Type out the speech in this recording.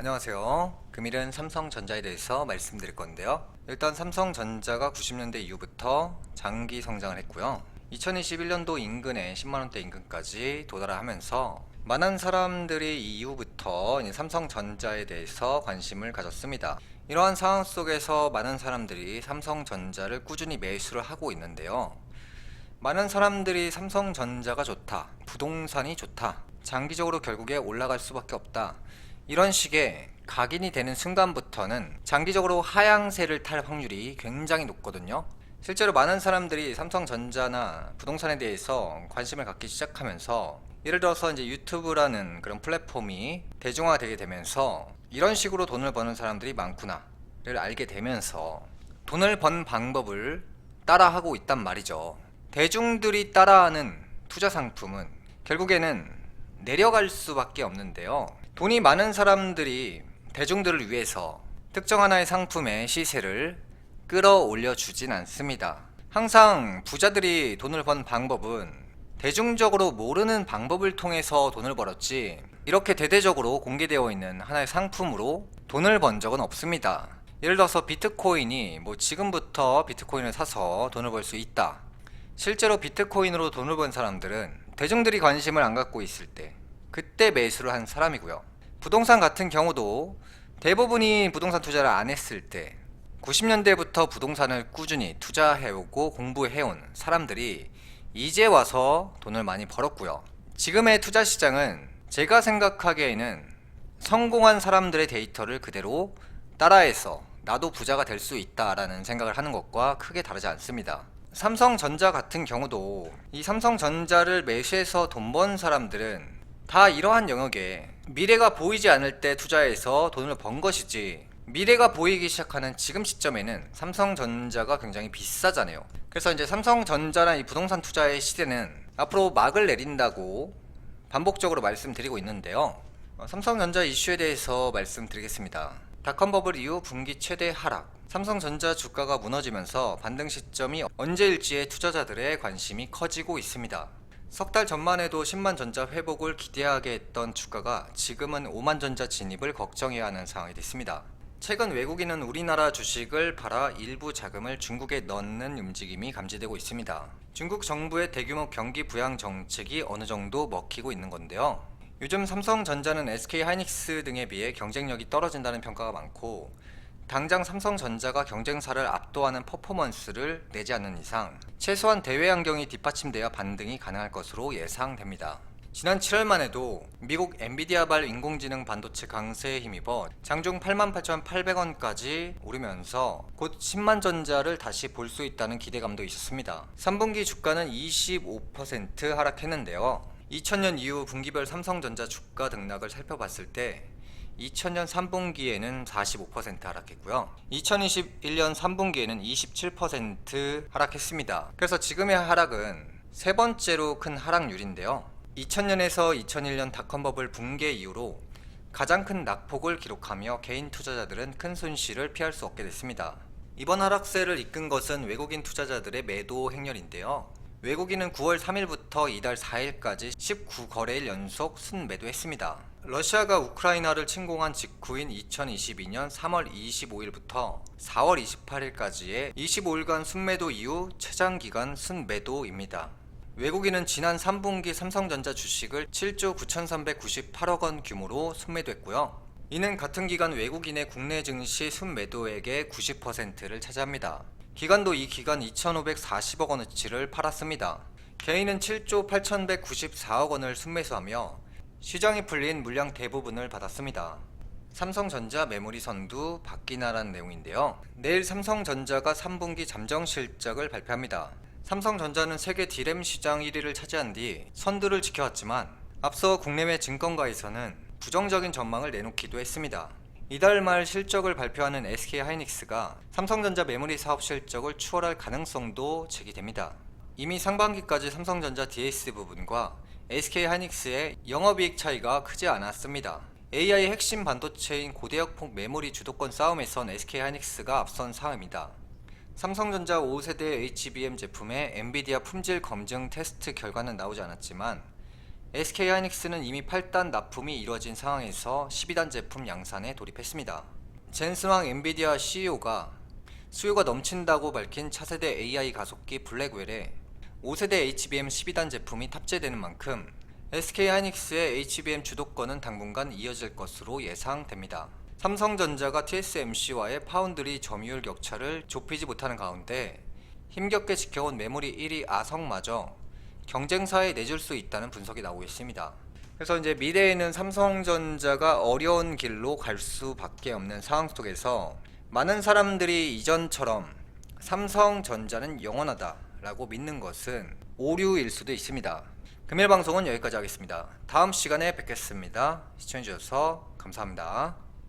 안녕하세요. 금일은 삼성전자에 대해서 말씀드릴 건데요. 일단 삼성전자가 90년대 이후부터 장기 성장을 했고요. 2021년도 인근에 10만원대 인근까지 도달하면서 많은 사람들이 이 이후부터 삼성전자에 대해서 관심을 가졌습니다. 이러한 상황 속에서 많은 사람들이 삼성전자를 꾸준히 매수를 하고 있는데요. 많은 사람들이 삼성전자가 좋다, 부동산이 좋다, 장기적으로 결국에 올라갈 수밖에 없다. 이런 식의 각인이 되는 순간부터는 장기적으로 하향세를 탈 확률이 굉장히 높거든요. 실제로 많은 사람들이 삼성전자나 부동산에 대해서 관심을 갖기 시작하면서 예를 들어서 이제 유튜브라는 그런 플랫폼이 대중화되게 되면서 이런 식으로 돈을 버는 사람들이 많구나를 알게 되면서 돈을 번 방법을 따라하고 있단 말이죠. 대중들이 따라하는 투자 상품은 결국에는 내려갈 수밖에 없는데요. 돈이 많은 사람들이 대중들을 위해서 특정 하나의 상품의 시세를 끌어올려 주진 않습니다. 항상 부자들이 돈을 번 방법은 대중적으로 모르는 방법을 통해서 돈을 벌었지 이렇게 대대적으로 공개되어 있는 하나의 상품으로 돈을 번 적은 없습니다. 예를 들어서 비트코인이 뭐 지금부터 비트코인을 사서 돈을 벌 수 있다. 실제로 비트코인으로 돈을 번 사람들은 대중들이 관심을 안 갖고 있을 때 그때 매수를 한 사람이고요. 부동산 같은 경우도 대부분이 부동산 투자를 안 했을 때 90년대부터 부동산을 꾸준히 투자해오고 공부해온 사람들이 이제 와서 돈을 많이 벌었고요. 지금의 투자 시장은 제가 생각하기에는 성공한 사람들의 데이터를 그대로 따라해서 나도 부자가 될 수 있다라는 생각을 하는 것과 크게 다르지 않습니다. 삼성전자 같은 경우도 이 삼성전자를 매수해서 돈 번 사람들은 다 이러한 영역에 미래가 보이지 않을 때 투자해서 돈을 번 것이지 미래가 보이기 시작하는 지금 시점에는 삼성전자가 굉장히 비싸잖아요. 그래서 이제 삼성전자나 이 부동산 투자의 시대는 앞으로 막을 내린다고 반복적으로 말씀드리고 있는데요. 어, 삼성전자 이슈에 대해서 말씀드리겠습니다. 닷컴 버블 이후 분기 최대 하락. 삼성전자 주가가 무너지면서 반등 시점이 언제일지에 투자자들의 관심이 커지고 있습니다. 석 달 전만 해도 10만 전자 회복을 기대하게 했던 주가가 지금은 5만 전자 진입을 걱정해야 하는 상황이 됐습니다. 최근 외국인은 우리나라 주식을 팔아 일부 자금을 중국에 넣는 움직임이 감지되고 있습니다. 중국 정부의 대규모 경기 부양 정책이 어느 정도 먹히고 있는 건데요. 요즘 삼성전자는 SK 하이닉스 등에 비해 경쟁력이 떨어진다는 평가가 많고 당장 삼성전자가 경쟁사를 압도하는 퍼포먼스를 내지 않는 이상 최소한 대외 환경이 뒷받침되어 반등이 가능할 것으로 예상됩니다. 지난 7월만 해도 미국 엔비디아발 인공지능 반도체 강세에 힘입어 장중 88,800원까지 오르면서 곧 10만 전자를 다시 볼 수 있다는 기대감도 있었습니다. 3분기 주가는 25% 하락했는데요. 2000년 이후 분기별 삼성전자 주가 등락을 살펴봤을 때 2000년 3분기에는 45% 하락했고요. 2021년 3분기에는 27% 하락했습니다. 그래서 지금의 하락은 세 번째로 큰 하락률인데요. 2000년에서 2001년 닷컴 버블 붕괴 이후로 가장 큰 낙폭을 기록하며 개인 투자자들은 큰 손실을 피할 수 없게 됐습니다. 이번 하락세를 이끈 것은 외국인 투자자들의 매도 행렬인데요. 외국인은 9월 3일부터 이달 4일까지 19거래일 연속 순매도했습니다. 러시아가 우크라이나를 침공한 직후인 2022년 3월 25일부터 4월 28일까지의 25일간 순매도 이후 최장 기간 순매도입니다. 외국인은 지난 3분기 삼성전자 주식을 7조 9,398억 원 규모로 순매도했고요. 이는 같은 기간 외국인의 국내 증시 순매도액의 90%를 차지합니다. 기관도 이 기간 2,540억 원어치를 팔았습니다. 개인은 7조 8,194억 원을 순매수하며 시장이 풀린 물량 대부분을 받았습니다. 삼성전자 메모리 선두 바뀌나라는 내용인데요. 내일 삼성전자가 3분기 잠정 실적을 발표합니다. 삼성전자는 세계 디램 시장 1위를 차지한 뒤 선두를 지켜왔지만 앞서 국내외 증권가에서는 부정적인 전망을 내놓기도 했습니다. 이달 말 실적을 발표하는 SK 하이닉스가 삼성전자 메모리 사업 실적을 추월할 가능성도 제기됩니다. 이미 상반기까지 삼성전자 DS 부분과 SK 하이닉스의 영업이익 차이가 크지 않았습니다. AI 핵심 반도체인 고대역폭 메모리 주도권 싸움에선 SK 하이닉스가 앞선 상황입니다. 삼성전자 5세대 HBM 제품의 엔비디아 품질 검증 테스트 결과는 나오지 않았지만 SK 하이닉스는 이미 8단 납품이 이루어진 상황에서 12단 제품 양산에 돌입했습니다. 젠스왕 엔비디아 CEO가 수요가 넘친다고 밝힌 차세대 AI 가속기 블랙웰에 5세대 HBM 12단 제품이 탑재되는 만큼 SK 하이닉스의 HBM 주도권은 당분간 이어질 것으로 예상됩니다. 삼성전자가 TSMC와의 파운드리 점유율 격차를 좁히지 못하는 가운데 힘겹게 지켜온 메모리 1위 아성마저 경쟁사에 내줄 수 있다는 분석이 나오고 있습니다. 그래서 이제 미래에는 삼성전자가 어려운 길로 갈 수밖에 없는 상황 속에서 많은 사람들이 이전처럼 삼성전자는 영원하다라고 믿는 것은 오류일 수도 있습니다. 금일 방송은 여기까지 하겠습니다. 다음 시간에 뵙겠습니다. 시청해주셔서 감사합니다.